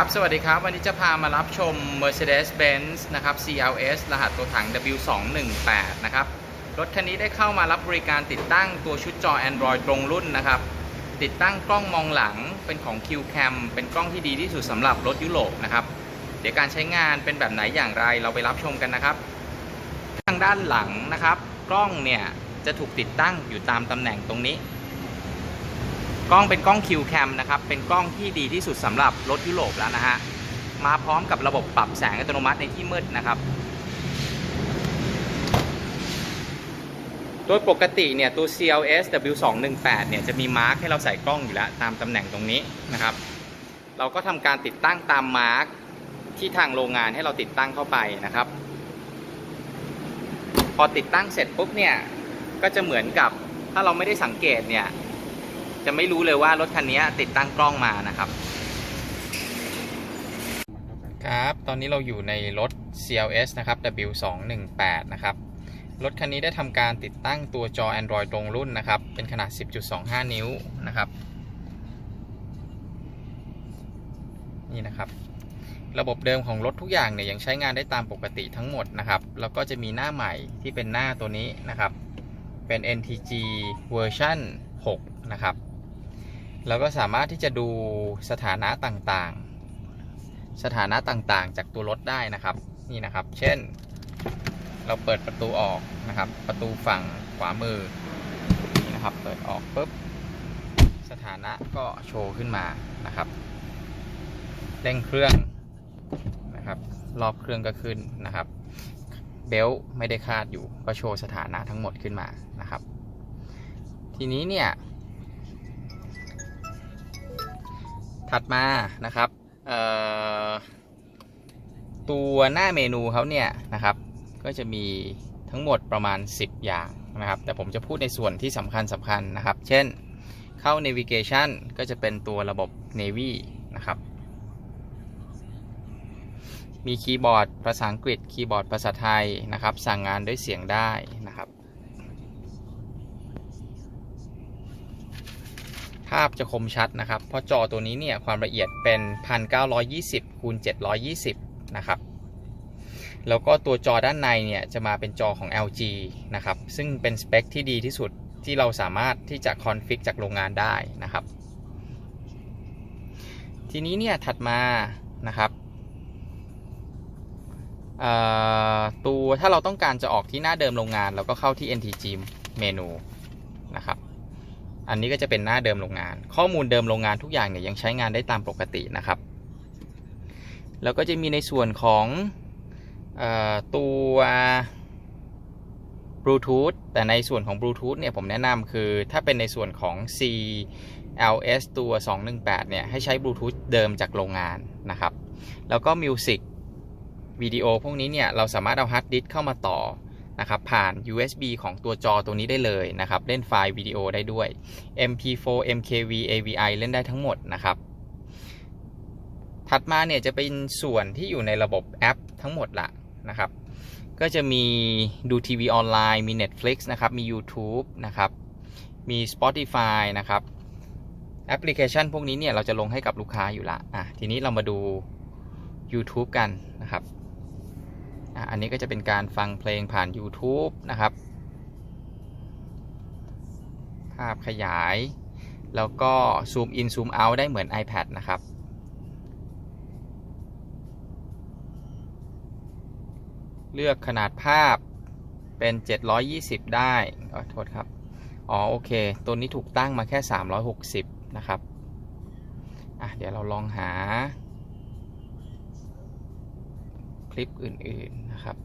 ครับ สวัสดีครับ วันนี้จะพามารับชม Mercedes-Benz นะครับ CLS รหัสตัวถัง W218 นะครับ รถคันนี้ได้เข้ามารับบริการติดตั้งตัวชุดจอ Android ตรงรุ่นนะครับ ติดตั้งกล้องมองหลังเป็นของ QCam เป็นกล้องที่ดีที่สุดสำหรับรถยุโรปนะครับ เดี๋ยวการใช้งานเป็นแบบไหนอย่างไรเราไปรับชมกันนะครับ ทางด้านหลังนะครับ กล้องเนี่ยจะถูกติดตั้งอยู่ตามตำแหน่งตรงนี้ กล้องเป็นกล้อง QCam นะครับ เป็นกล้องที่ดีที่สุดสำหรับรถยุโรปแล้วนะฮะ มาพร้อมกับระบบปรับแสงอัตโนมัติในที่มืดนะครับ โดยปกติเนี่ยตัว CLS W218 เนี่ยจะมีมาร์กให้เราใส่กล้องอยู่แล้ว ตามตำแหน่งตรงนี้นะครับ เราก็ทำการติดตั้งตามมาร์กที่ทางโรงงานให้เราติดตั้งเข้าไปนะครับ พอติดตั้งเสร็จปุ๊บเนี่ยก็จะเหมือนกับถ้าเราไม่ได้สังเกตเนี่ย จะไม่รู้เลยว่ารถคันนี้ติดตั้งกล้องมานะครับ ครับตอนนี้เราอยู่ในรถ CLS นะครับ W218 นะครับรถคันนี้ได้ทำการติดตั้งตัวจอ Android ตรงรุ่นนะครับ เป็นขนาด 10.25 นิ้วนะครับ นี่นะครับ ระบบเดิมของรถทุกอย่างเนี่ยยังใช้งานได้ตามปกติทั้งหมดนะครับ แล้วก็จะมีหน้าใหม่ที่เป็นหน้าตัวนี้นะครับ เป็น NTG เวอร์ชัน นะครับแล้วก็สามารถที่จะดูสถานะต่างๆ สถานะต่างๆ จากตัวรถได้นะครับ นี่นะครับ เช่น เราเปิดประตูออกนะครับ ประตูฝั่งขวามือ นี่นะครับ เปิดออกปุ๊บ สถานะก็โชว์ขึ้นมานะครับ เร่งเครื่องนะครับ รอบเครื่องก็ขึ้นนะครับเบลต์ไม่ได้คาดอยู่ก็โชว์สถานะทั้งหมดขึ้นมานะครับ ทีนี้เนี่ย ถัดมานะครับตัวหน้าเมนูเขาเนี่ยนะครับ ก็จะมีทั้งหมดประมาณ 10 อย่างนะครับ แต่ผมจะพูดในส่วนที่สำคัญสำคัญนะครับ เช่นเข้า navigation ก็จะเป็นตัวระบบ navy นะครับ มีคีย์บอร์ดภาษาอังกฤษ คีย์บอร์ดภาษาไทยนะครับ สั่งงานด้วยเสียงได้นะครับ ภาพจะคมชัดนะครับ เพราะจอตัวนี้เนี่ยความละเอียดเป็น 1920คูณ720 นะครับ แล้วก็ตัวจอด้านในเนี่ยจะมาเป็นจอของ LG นะครับ ซึ่งเป็นสเปคที่ดีที่สุดที่เราสามารถที่จะคอนฟิกจากโรงงานได้นะครับ ทีนี้เนี่ยถัดมานะครับตัวถ้าเราต้องการจะออกที่หน้าเดิมโรงงาน เราก็เข้าที่ NTG เมนูนะครับ อันนี้ก็จะเป็นหน้าเดิมโรงงาน ข้อมูลเดิมโรงงานทุกอย่างเนี่ยยังใช้งานได้ตามปกตินะครับ แล้วก็จะมีในส่วนของอตัวบลูทูธแต่ในส่วนของบลูทูธเนี่ยผมแนะนำคือถ้าเป็นในส่วนของ CLS ตัว 218 เนี่ย ให้ใช้บลูทูธเดิมจากโรงงานนะครับ แล้วก็มิวสิกวิดีโอพวกนี้เนี่ย เราสามารถเอาฮาร์ดดิสเข้ามาต่อ นะครับผ่าน USB ของตัวจอตัวนี้ได้เลยนะครับ เล่นไฟล์วิดีโอได้ด้วย MP4 MKV AVI เล่นได้ทั้งหมดนะครับ ถัดมาเนี่ยจะเป็นส่วนที่อยู่ในระบบแอปทั้งหมดละนะครับ ก็จะมีดูทีวีออนไลน์มี Netflix นะครับ มี YouTube นะครับ มี Spotify นะครับแอปพลิเคชันพวกนี้เนี่ยเราจะลงให้กับลูกค้าอยู่ละอะทีนี้เรามาดู YouTube กันนะครับ อันนี้ก็จะเป็นการฟังเพลงผ่าน YouTube นะครับ ภาพขยาย แล้วก็ซูมอินซูมเอาได้เหมือน iPad นะครับเลือกขนาดภาพเป็น 720 ได้ขอโทษครับ อ๋อ โอเค ตัวนี้ถูกตั้งมาแค่ 360 นะครับ อะ เดี๋ยวเราลองหา ลิปอื่นๆนะครับ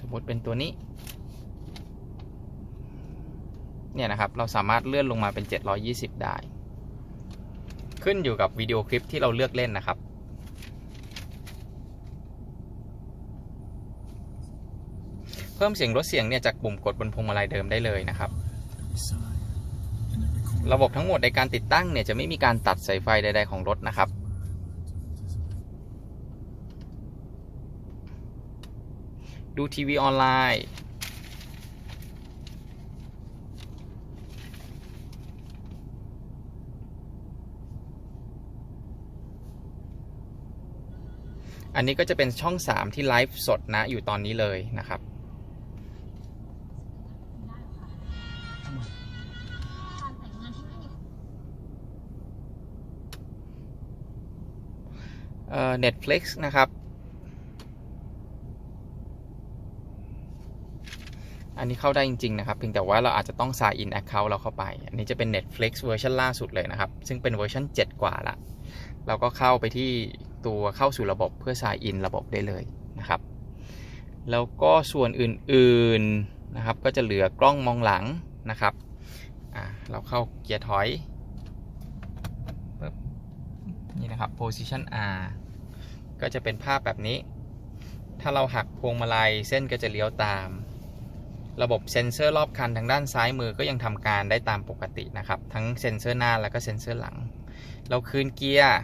สมมติเป็นตัวนี้ เนี่ยนะครับ เราสามารถเลื่อนลงมาเป็น 720 ได้ ขึ้นอยู่กับวิดีโอคลิปที่เราเลือกเล่นนะครับเพิ่มเสียงลดเสียงเนี่ยจากปุ่มกดบนพวงมาลัยเดิมได้เลยนะครับ ระบบทั้งหมดในการติดตั้งเนี่ยจะไม่มีการตัดสายไฟใด ๆ ของรถนะครับ ดูทีวีออนไลน์อันนี้ก็จะเป็นช่อง 3 ที่ไลฟ์สดนะอยู่ตอนนี้เลยนะครับ เอ่อ Netflix นะครับ อันนี้เข้าได้จริง ๆ นะครับ เพียงแต่ว่าเราอาจจะต้อง sign in account เราเข้าไป อันนี้จะเป็น Netflix เวอร์ชันล่าสุดเลยนะครับ ซึ่งเป็นเวอร์ชัน7 กว่าละ เราก็เข้าไปที่ตัวเข้าสู่ระบบเพื่อ sign in ระบบได้เลยนะครับ แล้วก็ส่วนอื่น ๆ นะครับ ก็จะเหลือกล้องมองหลังนะครับอ่าเราเข้าเกียร์ถอยนี่นะครับ position R ก็จะเป็นภาพแบบนี้ ถ้าเราหักพวงมาลัยเส้นก็จะเลี้ยวตาม ระบบเซ็นเซอร์รอบคันทางด้านซ้ายมือก็ยังทำการได้ตามปกตินะครับ ทั้งเซ็นเซอร์หน้าแล้วก็เซ็นเซอร์หลัง เราคืนเกียร์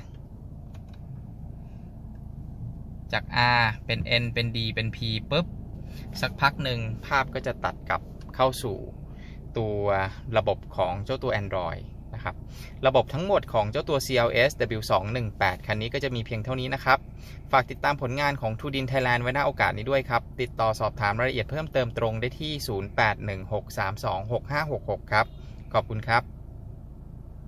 จาก R เป็น N เป็น D เป็น P ปุ๊บ สักพักหนึ่งภาพก็จะตัดกลับเข้าสู่ตัวระบบของเจ้าตัว Android นะครับ ระบบทั้งหมดของเจ้าตัว CLS W218 คันนี้ก็จะมีเพียงเท่านี้นะครับ ฝากติดตามผลงานของทูดินไทยแลนด์ไว้หน้าโอกาสนี้ด้วยครับ ติดต่อสอบถามรายละเอียดเพิ่มเติมตรงได้ที่ 0816326566 ครับ ขอบคุณครับ